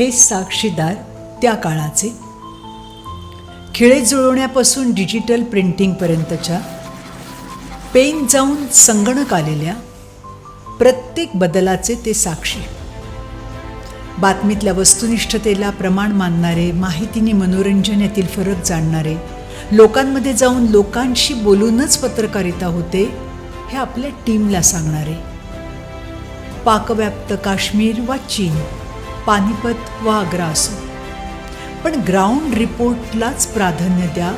हे साक्षीदार त्या काळाचे. खिळे जुळवण्यापासून डिजिटल प्रिंटिंगपर्यंतच्या पेन जाऊन संगणक आलेल्या प्रत्येक बदलाचे ते साक्षी. बातमीतल्या वस्तुनिष्ठतेला प्रमाण मानणारे माहितीने मनोरंजन यातील फरक जाणणारे लोकांमध्ये जाऊन लोकांशी बोलूनच पत्रकारिता होते हे आपल्या टीमला सांगणारे. पाकव्याप्त काश्मीर वा चीन पानिपत व आग्रा असो पण ग्राउंड रिपोर्टलाच प्राधान्य द्या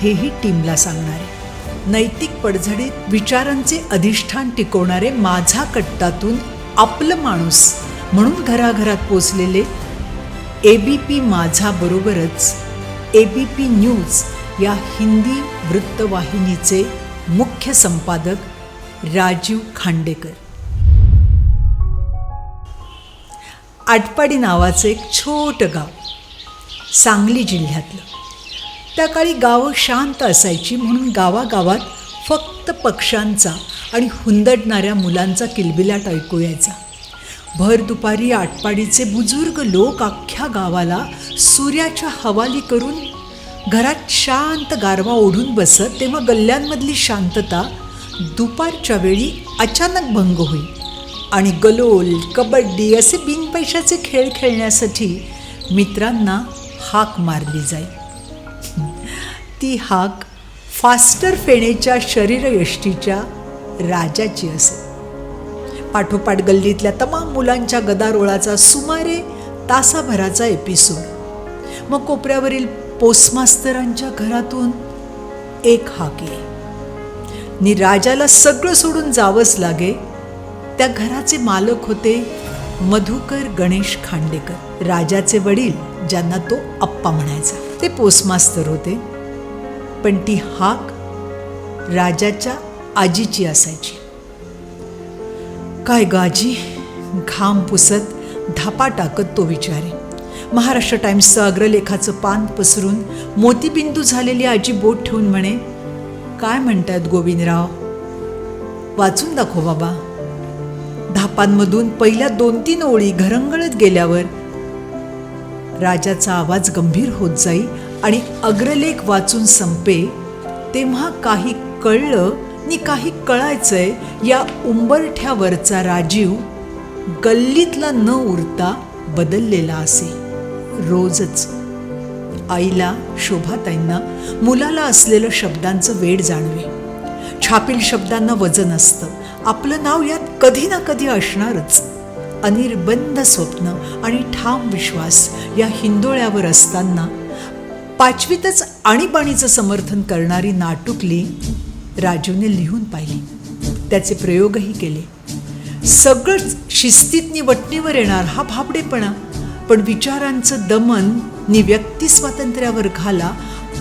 हेही टीमला सांगणारे. नैतिक पडझडीत विचारांचे अधिष्ठान टिकवणारे माझा कट्टातून आपलं माणूस म्हणून घराघरात पोचलेले ए बी पी माझा बरोबरच ए बी पी न्यूज या हिंदी वृत्तवाहिनीचे मुख्य संपादक राजीव खांडेकर. आटपाडी नावाचं एक छोटं गाव सांगली जिल्ह्यातलं. त्या काळी गावं शांत असायची म्हणून गावागावात फक्त पक्ष्यांचा आणि हुंदडणाऱ्या मुलांचा किलबिलाट ऐकू यायचा. भर दुपारी आटपाडीचे बुजुर्ग लोक अख्ख्या गावाला सूर्याच्या हवाली करून घरात शांत गारवा ओढून बसत तेव्हा गल्ल्यांमधली शांतता दुपारच्या वेळी अचानक भंग होईल आणि गलोल कबड्डी असे बिनपैशाचे खेळ खेळण्यासाठी मित्रांना हाक मारली जाई. ती हाक फास्टर फेणेच्या शरीरयष्टीच्या राजाची असे. पाठोपाठ गल्लीतल्या तमाम मुलांच्या गदारोळाचा सुमारे तासाभराचा एपिसोड. मग कोपऱ्यावरील पोस्टमास्तरांच्या घरातून एक हाक ये नि राजाला सगळं सोडून जावंच लागे त्या घराचे मालक होते मधुकर गणेश खांडेकर राजाचे वडील ज्यांना तो अप्पा म्हणायचा. ते पोस्टमास्तर होते पण ती हाक राजाच्या आजीची असायची. काय गाजी घाम पुसत धापा टाकत तो विचारे. महाराष्ट्र टाइम्सचं अग्रलेखाचं पान पसरून मोतीबिंदू झालेली आजी बोट ठेवून म्हणे काय म्हणतात गोविंदराव? वाचून दाखव बाबा. धापांमधून पहिल्या दोन तीन ओळी घरंगळत गेल्यावर राजाचा आवाज गंभीर होत जाई आणि अग्रलेख वाचून संपे तेव्हा काही कळलं नि काही कळायचंय या उंबरठ्यावरचा राजीव गल्लीतला न उरता बदललेला असे. रोजच आईला शोभाताईंना मुलाला असलेलं शब्दांचं वेड जाणवे. छापील शब्दांना वजन असतं. आपलं नाव यात कधी ना कधी असणारच. अनिर्बंध स्वप्न आणि ठाम विश्वास या हिंदोळ्यावर असताना पाचवीतच आणीबाणीचं समर्थन करणारी नाटुकली राजूने लिहून पाहिली. त्याचे प्रयोगही केले. सगळंच शिस्तीत वटणीवर येणार हा भाबडेपणा पण विचारांचं दमन नि व्यक्ती स्वातंत्र्यावर घाला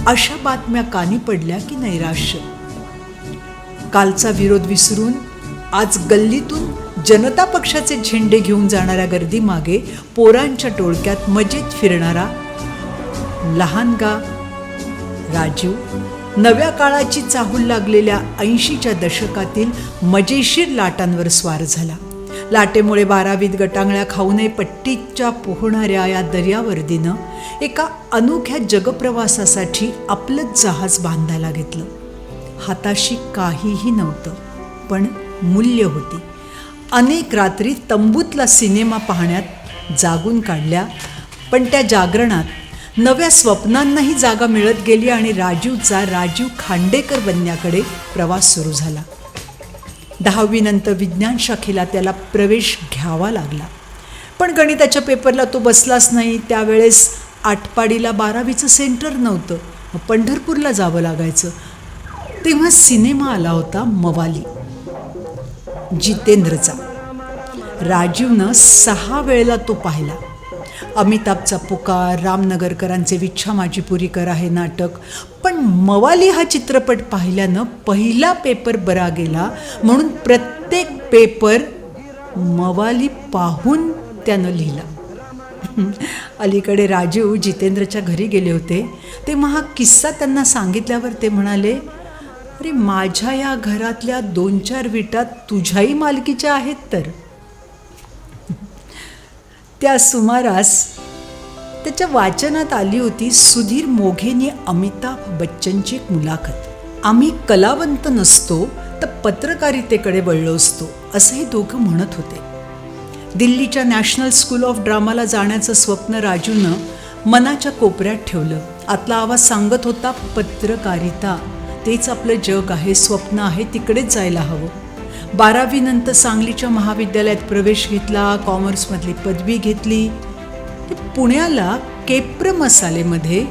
अशा बातम्या कानी पडल्या की नैराश्य. कालचा विरोध विसरून आज गल्लीतून जनता पक्षाचे झेंडे घेऊन जाणाऱ्या गर्दीमागे पोरांच्या टोळक्यात मजेत फिरणारा लहानगा राजीव नव्या काळाची चाहूल लागलेल्या ऐंशीच्या दशकातील मजेशीर लाटांवर स्वार झाला. लाटेमुळे बारावीत गटांगळ्या खाऊ नये पट्टीच्या पोहणाऱ्या या दर्यावर्दीनं एका अनोख्या जगप्रवासासाठी आपलंच जहाज बांधायला घेतलं. हाताशी काहीही नव्हतं पण मूल्य होती. अनेक रात्री तंबूतला सिनेमा पाहण्यात जागून काढल्या पण त्या जागरणात नव्या स्वप्नांनाही जागा मिळत गेली आणि राजीवचा राजीव खांडेकर बनण्याकडे प्रवास सुरू झाला. दहावीनंतर विज्ञान शाखेला त्याला प्रवेश घ्यावा लागला. पण गणिताच्या पेपरला तो बसलाच नाही. त्यावेळेस आटपाडीला बारावीचं सेंटर नव्हतं. पंढरपूरला जावं लागायचं. तेव्हा सिनेमा आला होता मवाली. जितेंद्रचा. राजीवनं सहा वेळेला तो पाहिला. अमिताभचा पुकार रामनगरकरांचे विच्छा माझी पुरी करा आहे नाटक. पण मवाली हा चित्रपट पाहिल्यानं पहिला पेपर बरा गेला. म्हणून प्रत्येक पेपर मवाली पाहून त्यानं लिहिला. अलीकडे राजीव जितेंद्रच्या घरी गेले होते. तेव्हा हा किस्सा त्यांना सांगितल्यावर ते म्हणाले अरे माझ्या या घरातल्या दोन चार विटा तुझ्याही मालकीच्या आहेत तर. त्या सुमारास त्याच्या वाचनात आली होती सुधीर मोघेने अमिताभ बच्चनची एक मुलाखत. आम्ही कलावंत नसतो तर पत्रकारितेकडे वळलो असतो असंही दोघं म्हणत होते. दिल्लीच्या नॅशनल स्कूल ऑफ ड्रामाला जाण्याचं स्वप्न राजूनं मनाच्या कोपऱ्यात ठेवलं. आतला आवाज सांगत होता पत्रकारिता तेच आपलं जग आहे स्वप्न आहे तिकडेच जायला हवं. बारावीनंतर सांगलीच्या महाविद्यालयात प्रवेश घेतला कॉमर्समधली पदवी घेतली. पुण्याला केप्र मसालेमध्ये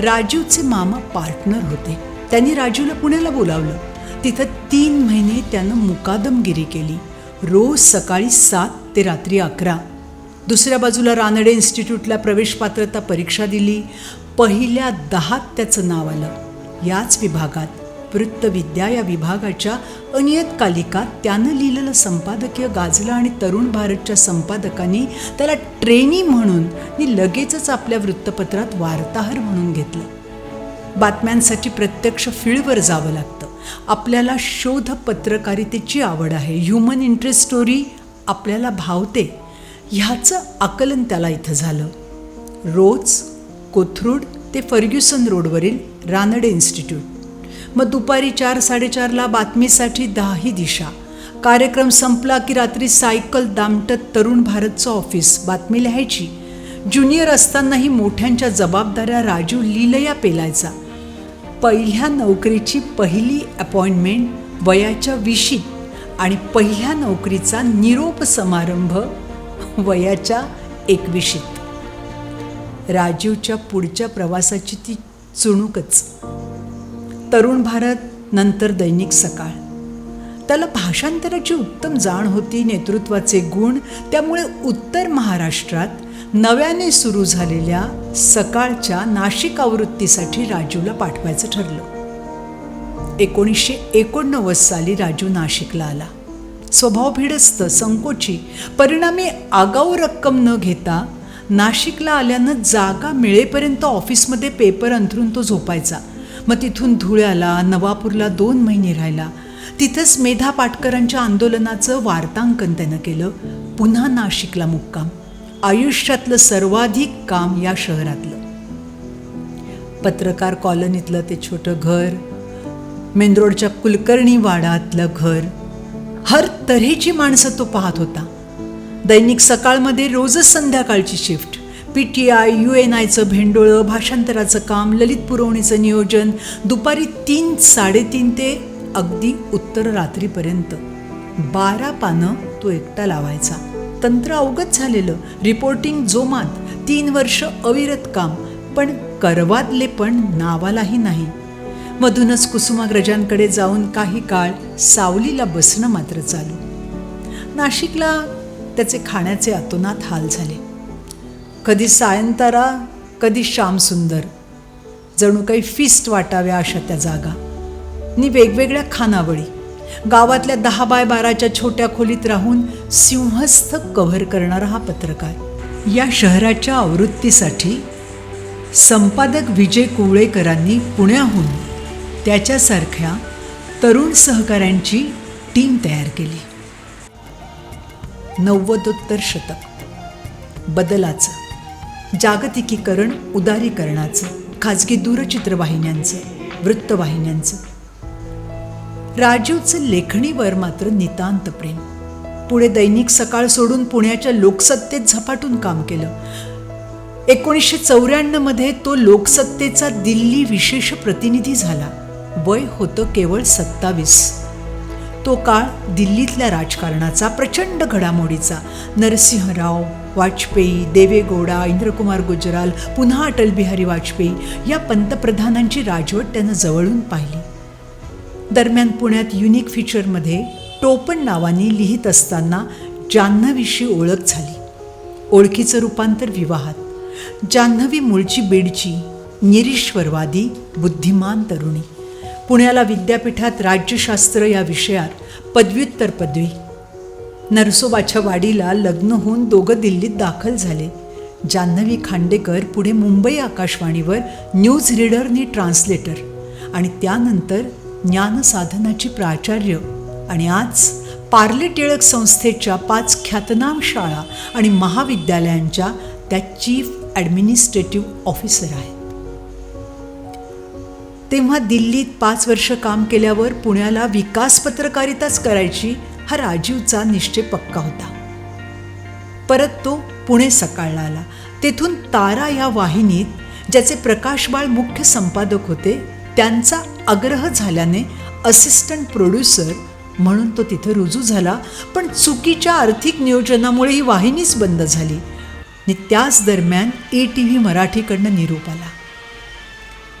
राजूचे मामा पार्टनर होते. त्यांनी राजूला पुण्याला बोलावलं. तिथं तीन महिने त्यानं मुकादमगिरी केली. रोज सकाळी सात ते रात्री अकरा. दुसऱ्या बाजूला रानडे इन्स्टिट्यूटला प्रवेश पात्रता परीक्षा दिली. पहिल्या दहात त्याचं नाव आलं. याच विभागात वृत्तविद्या या विभागाच्या अनियतकालिकात त्यानं लिहिलेलं संपादकीय गाजलं आणि तरुण भारतच्या संपादकांनी त्याला ट्रेनी म्हणून मी लगेचच आपल्या वृत्तपत्रात वार्ताहर म्हणून घेतलं. बातम्यांसाठी प्रत्यक्ष फील्डवर जावं लागतं. आपल्याला शोध पत्रकारितेची आवड आहे. ह्युमन इंटरेस्ट स्टोरी आपल्याला भावते. ह्याचं आकलन त्याला इथं झालं. रोज कोथरूड ते फर्ग्युसन रोडवरील रानडे इन्स्टिट्यूट. मग दुपारी चार साडेचारला बातमीसाठी दहाही दिशा. कार्यक्रम संपला की रात्री सायकल दामटत तरुण भारतचं ऑफिस बातमी लिहायची. ज्युनियर असतानाही मोठ्यांच्या जबाबदाऱ्या राजू लीलया पेलायचा. पहिल्या नोकरीची पहिली अपॉइंटमेंट वयाच्या विशी आणि पहिल्या नोकरीचा निरोप समारंभ वयाच्या एकविशीत. राजीवच्या पुढच्या प्रवासाची ती चुणूकच. तरुण भारत नंतर दैनिक सकाळ. त्याला भाषांतराची उत्तम जाण होती नेतृत्वाचे गुण त्यामुळे उत्तर महाराष्ट्रात नव्याने सुरू झालेल्या सकाळच्या नाशिक आवृत्तीसाठी राजूला पाठवायचं ठरलं. एकोणीसशे एकोणनव्वद साली राजू नाशिकला आला. स्वभाव भिडस्त संकोची परिणामी आगाऊ रक्कम न घेता नाशिकला आल्यानं जागा मिळेपर्यंत ऑफिसमध्ये पेपर अंथरून तो झोपायचा. मग तिथून धुळ्याला नवापूरला दोन महिने राहिला. तिथंच मेधा पाटकरांच्या आंदोलनाचं वार्तांकन त्यानं केलं. पुन्हा नाशिकला मुक्काम. आयुष्यातलं सर्वाधिक काम या शहरातलं. पत्रकार कॉलनीतलं ते छोटं घर मेंदरोडच्या कुलकर्णी वाडातलं घर. हर तऱ्हेची माणसं तो पाहत होता. दैनिक सकाळमध्ये रोजच संध्याकाळची shift. P T I U N आयचं भेंडोळं भाषांतराचं काम ललित पुरवणीचं नियोजन दुपारी तीन साडेतीन ते अगदी उत्तर रात्रीपर्यंत. बारा पानं तो एकटा लावायचा. तंत्र अवगत झालेलं रिपोर्टिंग जोमात तीन वर्ष अविरत काम पण करवातले पण नावालाही नाही. मधूनच कुसुमाग्रजांकडे जाऊन काही काळ सावलीला बसणं मात्र चालू. नाशिकला त्याचे खाण्याचे अतोनात हाल झाले. कधी सायंतारा कधी श्यामसुंदर. जणू काही फिस्ट वाटाव्या अशा त्या जागा. नि वेगवेगळ्या खानावळी. गावातल्या दहा बाय बाराच्या छोट्या खोलीत राहून सिंहस्थ कव्हर करणारा हा पत्रकार. या शहराच्या आवृत्तीसाठी संपादक विजय कुवळेकरांनी पुण्याहून त्याच्यासारख्या तरुण सहकाऱ्यांची टीम तयार केली. नव्वदोत्तर शतक. बदलाचं. जागतिकीकरण उदारीकरणाचं. खाजगी दूरचित्रवाहिन्यांचं. वृत्तवाहिन्यांचं. राजीवचं लेखणीवर मात्र नितांत प्रेम. पुढे दैनिक सकाळ सोडून पुण्याच्या लोकसत्तेत झपाटून काम केलं. एकोणीसशे चौऱ्याण्णवमध्ये तो लोकसत्तेचा दिल्ली विशेष प्रतिनिधी झाला. वय होतं केवळ सत्तावीस. तो काळ दिल्लीतल्या राजकारणाचा प्रचंड घडामोडीचा. नरसिंहराव वाजपेयी देवेगौडा इंद्रकुमार गुजराल पुन्हा अटल बिहारी वाजपेयी या पंतप्रधानांची राजवट त्यानं जवळून पाहिली. दरम्यान पुण्यात युनिक फीचरमध्ये टोपण नावाने लिहित असताना जान्हवीशी ओळख झाली. ओळखीचं रूपांतर विवाहात. जान्हवी मूळची बीडची निरीश्वरवादी बुद्धिमान तरुणी. पुण्याला विद्यापीठात राज्यशास्त्र या विषयात पदव्युत्तर पदवी. नरसोबाच्या वाडीला लग्न होऊन दोघं दिल्लीत दाखल झाले. जान्हवी खांडेकर पुढे मुंबई आकाशवाणीवर न्यूज रीडरनी ट्रान्सलेटर आणि त्यानंतर ज्ञानसाधनाची प्राचार्य आणि आज पार्ले टिळक संस्थेच्या पाच ख्यातनाम शाळा आणि महाविद्यालयांच्या त्या चीफ ॲडमिनिस्ट्रेटिव्ह ऑफिसर आहेत. तेव्हा दिल्लीत पाच वर्ष काम केल्यावर पुण्याला विकास पत्रकारिताच करायची हा राजीवचा निश्चय पक्का होता. परत तो पुणे सकाळला आला. तेथून तारा या वाहिनीत ज्याचे प्रकाशबाळ मुख्य संपादक होते त्यांचा आग्रह झाल्याने असिस्टंट प्रोड्युसर म्हणून तो तिथे रुजू झाला पण चुकीच्या आर्थिक नियोजनामुळे ही वाहिनीच बंद झाली. आणि त्याच दरम्यान ए टी व्ही मराठीकडनं निरोप आला.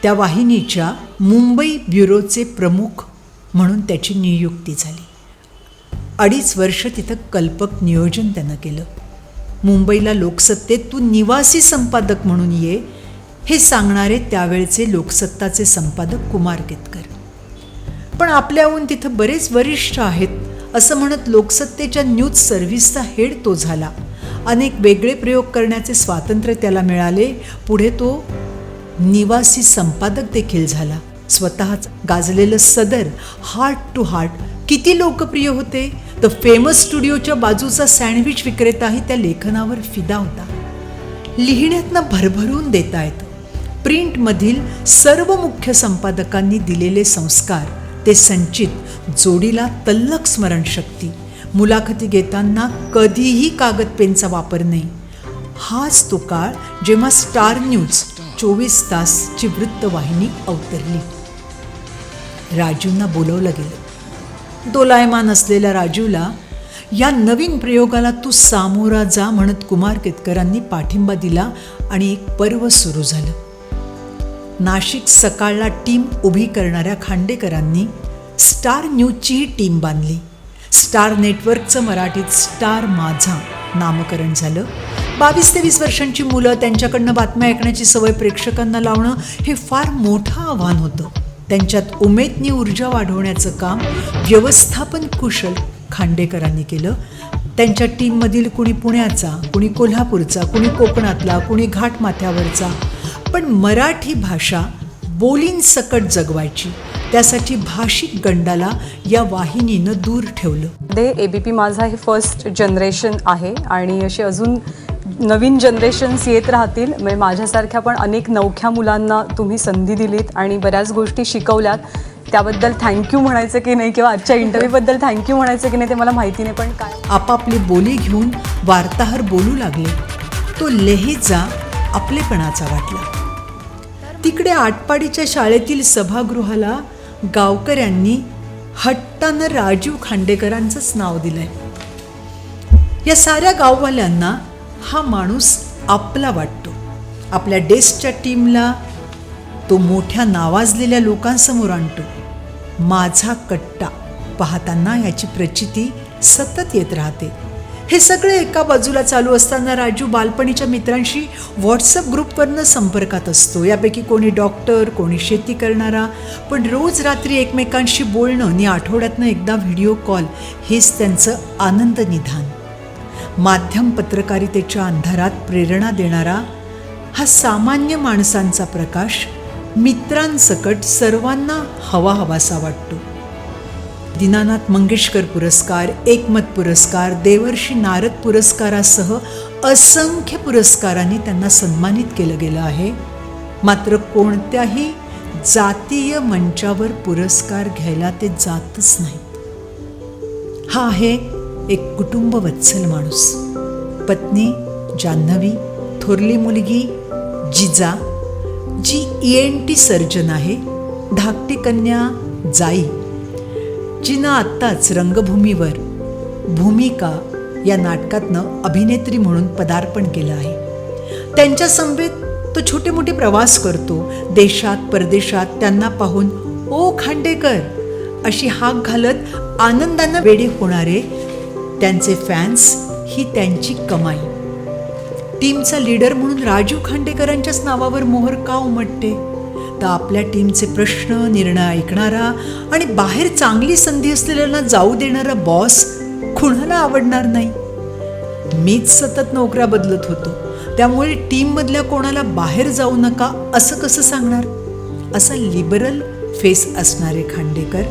त्या वाहिनीच्या मुंबई ब्युरोचे प्रमुख म्हणून त्याची नियुक्ती झाली. अडीच वर्ष तिथं कल्पक नियोजन त्यानं केलं. मुंबईला लोकसत्तेत तू निवासी संपादक म्हणून ये हे सांगणारे त्यावेळचे लोकसत्ताचे संपादक कुमार केतकर. पण आपल्याहून तिथं बरेच वरिष्ठ आहेत असं म्हणत लोकसत्तेच्या न्यूज सर्व्हिसचा हेड तो झाला. अनेक वेगळे प्रयोग करण्याचे स्वातंत्र्य त्याला मिळाले. पुढे तो निवासी संपादक देखील झाला. स्वतःच गाजलेलं सदर हार्ट टू हार्ट किती लोकप्रिय होते? द फेमस स्टुडिओच्या बाजूचा सँडविच विक्रेताही त्या लेखनावर फिदा होता. लिहिण्यातनं भरभरून देता येतं. प्रिंटमधील सर्व मुख्य संपादकांनी दिलेले संस्कार ते संचित जोडीला तल्लक स्मरणशक्ती मुलाखती घेताना कधीही कागद पेनचा वापर नाही. हाच तो काळ जेव्हा स्टार न्यूज चोवीस तासची वृत्तवाहिनी अवतरली. राजूंना बोलवलं गेलं. दोलायमान असलेल्या राजूला या नवीन प्रयोगाला तू सामोरा जा म्हणत कुमार केतकरांनी पाठिंबा दिला आणि एक पर्व सुरू झालं. नाशिक सकाळला टीम उभी करणाऱ्या खांडेकरांनी स्टार न्यूजचीही टीम बांधली. स्टार नेटवर्कचं मराठीत स्टार माझा नामकरण झालं. बावीस ते वीस वर्षांची मुलं त्यांच्याकडनं बातम्या ऐकण्याची सवय प्रेक्षकांना लावणं हे फार मोठं आव्हान होतं. त्यांच्यात उमेदनी ऊर्जा वाढवण्याचं काम व्यवस्थापन कुशल खांडेकरांनी केलं. त्यांच्या टीममधील कुणी पुण्याचा कुणी कोल्हापूरचा कुणी कोकणातला कुणी घाटमाथ्यावरचा. पण मराठी भाषा बोलींसकट जगवायची. त्यासाठी भाषिक गंडाला या वाहिनीनं दूर ठेवलं. दे ए बी पी माझा हे फर्स्ट जनरेशन आहे आणि असे अजून नवीन जनरेशन्स येत राहतील. म्हणजे माझ्यासारख्या पण अनेक नवख्या मुलांना तुम्ही संधी दिलीत आणि बऱ्याच गोष्टी शिकवल्यात. त्याबद्दल थँक्यू म्हणायचं की नाही किंवा आजच्या इंटरव्ह्यूबद्दल थँक्यू म्हणायचं की नाही ते मला माहिती नाही पण काय? आपापली बोली घेऊन वार्ताहर बोलू लागले. तो लेहेजा आपलेपणाचा वाटला. तिकडे आटपाडीच्या शाळेतील सभागृहाला गावकऱ्यांनी हट्टानं राजीव खांडेकरांचंच नाव दिलंय. या साऱ्या गाववाल्यांना हा माणूस आपला वाटतो. आपल्या डेस्कच्या टीमला तो मोठ्या नावाजलेल्या लोकांसमोर आणतो. माझा कट्टा पाहताना याची प्रचिती सतत येत राहते. हे सगळे एका बाजूला चालू असताना राजू बालपणीच्या मित्रांशी व्हॉट्सअप ग्रुपवरनं संपर्कात असतो. यापैकी कोणी डॉक्टर कोणी शेती करणारा पण रोज रात्री एकमेकांशी बोलणं आणि आठवड्यातनं एकदा व्हिडिओ कॉल हेच त्यांचं आनंद निधान. माध्यम पत्रकारितेच्या अंधारात प्रेरणा देणारा हा सामान्य माणसांचा प्रकाश मित्रांसकट सर्वांना हवा हवासा वाटतो. दीनानाथ मंगेशकर पुरस्कार एकमत पुरस्कार देवर्षी नारद पुरस्कारासह असंख्य पुरस्कारांनी त्यांना सन्मानित केलं गेलं आहे. मात्र कोणत्याही जातीय मंचावर पुरस्कार घ्यायला ते जातच नाहीत. हा आहे एक कुटुंबवत्सल माणूस. पत्नी जान्हवी थोरली मुलगी Jija ji E N T surgeon आहे धाकटी कन्या जाई जिनं आत्ताच रंगभूमीवर भूमिका या नाटकातनं अभिनेत्री म्हणून पदार्पण केलं आहे. त्यांच्या समवेत तो छोटे मोठे प्रवास करतो देशात परदेशात त्यांना पाहून ओ खांडेकर अशी हाक घालत आनंदानं वेडे होणारे त्यांचे फॅन्स ही त्यांची कमाई. टीमचा लीडर म्हणून राजू खांडेकरांच्याच नावावर मोहर का उमटते? तर आपल्या टीमचे प्रश्न निर्णय ऐकणारा आणि बाहेर चांगली संधी असलेल्यांना जाऊ देणारा बॉस कुणाला आवडणार नाही? मीच सतत नोकऱ्या बदलत होतो. त्यामुळे टीममधल्या कोणाला बाहेर जाऊ नका असं कसं सांगणार? असा लिबरल फेस असणारे खांडेकर.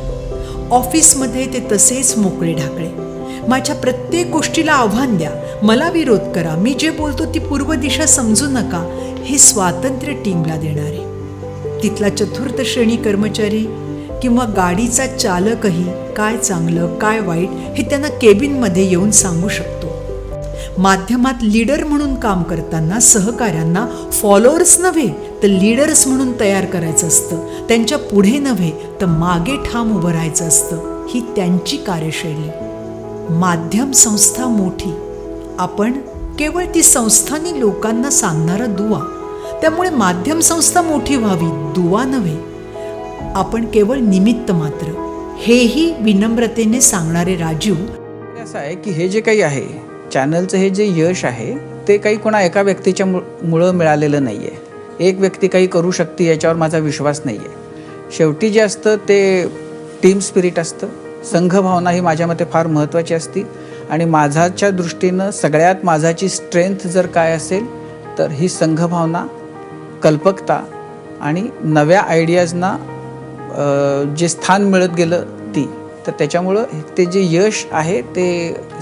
ऑफिसमध्ये ते तसेच मोकळे ढाकळे. माझ्या प्रत्येक गोष्टीला आव्हान द्या. मला विरोध करा. मी जे बोलतो ती पूर्व दिशा समजू नका हे स्वातंत्र्य टीमला देणारे. तिथला चतुर्थ श्रेणी कर्मचारी किंवा गाडीचा चालकही काय चांगलं काय वाईट हे त्यांना केबिनमध्ये येऊन सांगू शकतो. माध्यमात लीडर म्हणून काम करताना सहकाऱ्यांना फॉलोअर्स नव्हे तर लीडर्स म्हणून तयार करायचं असतं. त्यांच्या पुढे नव्हे तर मागे ठाम उभं राहायचं असतं. ही त्यांची कार्यशैली. माध्यम संस्था मोठी. आपण केवळ ती संस्थानी लोकांना सांगणारा दुवा. त्यामुळे माध्यम संस्था मोठी व्हावी दुवा नव्हे. आपण केवळ निमित्त मात्र. हेही विनम्रतेने सांगणारे राजीव असं आहे की हे जे काही आहे चॅनलचं हे जे यश आहे ते काही कोणा एका व्यक्तीच्या मु मुळं मिळालेलं नाही आहे एक व्यक्ती काही करू शकते याच्यावर माझा विश्वास नाही आहे शेवटी जे असतं ते टीम स्पिरिट असतं. संघभावना ही माझ्या मते फार महत्त्वाची असती. आणि माझाच्या दृष्टीनं सगळ्यात माझाची स्ट्रेंथ जर काय असेल तर ही संघभावना कल्पकता आणि नव्या आयडियाजना जे स्थान मिळत गेलं ती तर त्याच्यामुळं ते जे यश आहे ते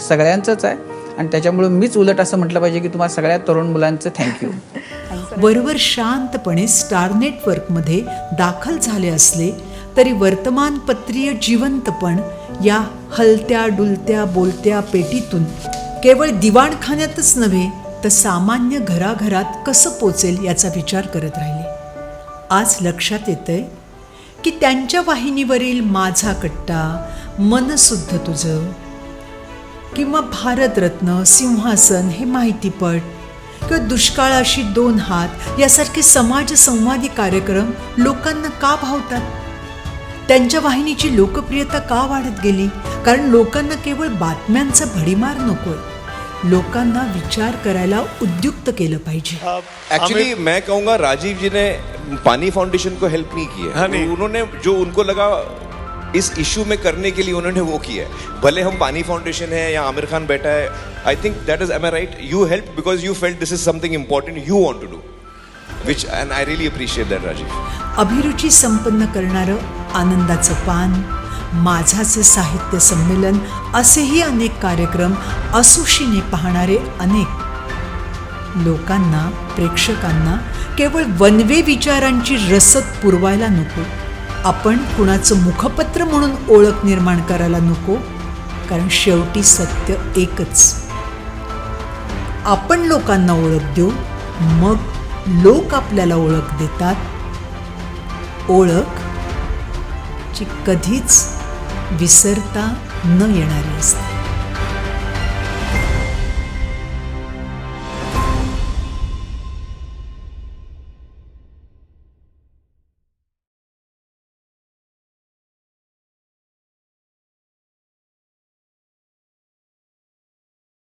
सगळ्यांचंच आहे. आणि त्याच्यामुळं मीच उलट असं म्हटलं पाहिजे की तुम्हाला सगळ्या तरुण मुलांचं थँक्यू बरोबर शांतपणे स्टार नेटवर्कमध्ये दाखल झाले असले तरी वर्तमानपत्रीय जिवंतपण या हलत्या डुलत्या बोलत्या पेटीतून केवळ दिवाणखान्यातच नव्हे तर सामान्य घराघरात कसं पोचेल याचा विचार करत राहिले. आज लक्षात येतंय की त्यांच्या वाहिनीवरील माझा कट्टा मनसुद्ध तुझं किंवा भारतरत्न सिंहासन हे माहितीपट किंवा दुष्काळाशी दोन हात यासारखे समाज संवादी कार्यक्रम लोकांना का भावतात? त्यांच्या वाहिनीची लोकप्रियता का वाढत गेली? कारण लोकांना केवळ बातम्यांचा भडीमार नकोय. लोकांना विचार करायला उद्युक्त केलं पाहिजे. एक्चुअली मैं कहूंगा राजीव जी ने पानी फाउंडेशन को हेल्प नहीं की हाँ, है नहीं। उन्होंने जो उनको लगा इस इशू में करने के लिए उन्होंने वो किया है। भले हम पानी फाउंडेशन है या आमिर खान बैठा है I think that is am I right you help because you felt this is something important you want to do which and I really appreciate that Rajiv अभिरुची संपन्न करणारं आनंदाचं पान माझाचं साहित्य संमेलन असेही अनेक कार्यक्रम असुशीने पाहणारे अनेक लोकांना प्रेक्षकांना केवळ वनवे विचारांची रसद पुरवायला नको. आपण कुणाचं मुखपत्र म्हणून ओळख निर्माण करायला नको कारण शेवटी सत्य एकच. आपण लोकांना ओळख देऊ मग लोक आपल्याला ओळख देतात ओळख जी कधीच विसरता न येणारी असते.